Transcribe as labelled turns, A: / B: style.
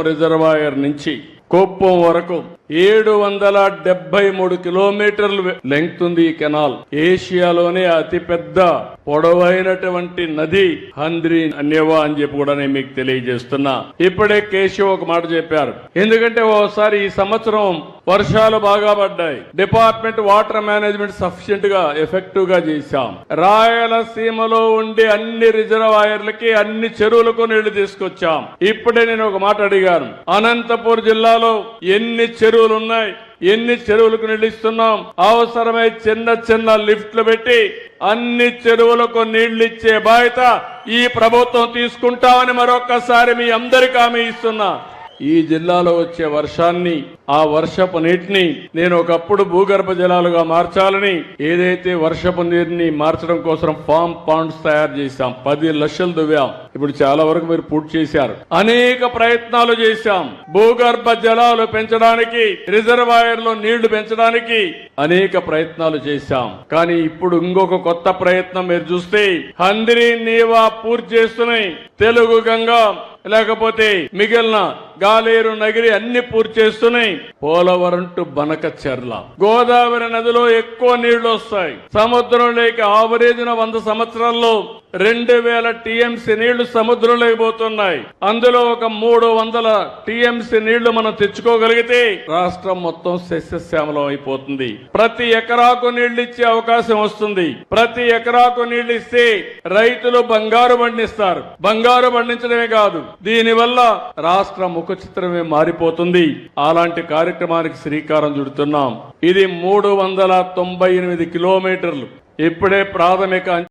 A: Reservoir నుంచి కుప్పం వరకు ఏడు వందల డెబ్బై మూడు కిలోమీటర్లు లెంగ్త్ ఉంది ఈ కెనాల్ ఏషియాలోనే అతిపెద్ద పొడవైనటువంటి నది హంద్రి అన్యవా అని చెప్పి కూడా నేను మీకు తెలియజేస్తున్నా. ఇప్పుడే కేశవ్ ఒక మాట చెప్పారు. ఎందుకంటే ఓసారి ఈ సంవత్సరం వర్షాలు బాగా పడ్డాయి. డిపార్ట్మెంట్ వాటర్ మేనేజ్మెంట్ సఫిషియెంట్గా ఎఫెక్టివ్గా చేశాం. రాయలసీమలో ఉండే అన్ని రిజర్వాయర్లకి అన్ని చెరువులకు నీళ్ళు తీసుకొచ్చాం. ఇప్పుడే నేను ఒక మాట అడిగాను. అనంతపూర్ జిల్లాలో ఎన్ని చెరువులు ఉన్నాయి. ఎన్ని చెరువులకు నిలిస్తున్నాం అవసరమై చిన్న చిన్న లిఫ్ట్లు పెట్టి అన్ని చెరువులకు నీళ్ళు ఇచ్చే బాధ్యత ఈ ప్రభుత్వం తీసుకుంటామని మరొకసారి మీ అందరికీ హామీ ఇస్తున్నా. ఈ జిల్లాలో వచ్చే వర్షాన్ని ఆ వర్షపు నీటిని నేను ఒకప్పుడు భూగర్భ జలాలుగా మార్చాలని ఏదైతే వర్షపు నీటిని మార్చడం కోసం ఫామ్ పాండ్స్ తయారు చేశాం పది లక్షలు దువ్వాం. ఇప్పుడు చాలా వరకు మీరు పూర్తి చేశారు. అనేక ప్రయత్నాలు చేశాం. భూగర్భ జలాలు పెంచడానికి రిజర్వాయర్లో నీళ్ళు పెంచడానికి అనేక ప్రయత్నాలు చేశాం. కానీ ఇప్పుడు ఇంకొక కొత్త ప్రయత్నం మీరు చూస్తే హందిరి నీవా పూర్తి చేస్తున్నాయి. తెలుగు గంగా లేకపోతే మిగిలిన గాలేరు నగిరి అన్ని పూర్తి చేస్తున్నాయి. పోలవరం టు బనక చెర్ల. గోదావరి నదిలో ఎక్కువ నీళ్ళు వస్తాయి. సముద్రంలోకి ఆవరేజిన వంద సంవత్సరాల్లో రెండు వేల టీఎంసీ నీళ్ళు సముద్రంలోకి పోతున్నాయి అందులో ఒక మూడు వందల టీఎంసీ నీళ్ళు మనం తెచ్చుకోగలిగితే రాష్ట్రం మొత్తం సస్యశ్యామలం అయిపోతుంది. ప్రతి ఎకరాకు నీళ్ళు ఇచ్చే అవకాశం వస్తుంది. ప్రతి ఎకరాకు నీళ్ళు ఇస్తే రైతులు బంగారు పండిస్తారు. బంగారు పండించడమే కాదు దీనివల్ల రాష్ట్ర ముఖ చిత్రమే మారిపోతుంది. అలాంటి కార్యక్రమానికి శ్రీకారం చుడుతున్నాం. ఇది మూడు వందల తొంభై ఎనిమిది కిలోమీటర్లు. ఇప్పుడే ప్రాథమిక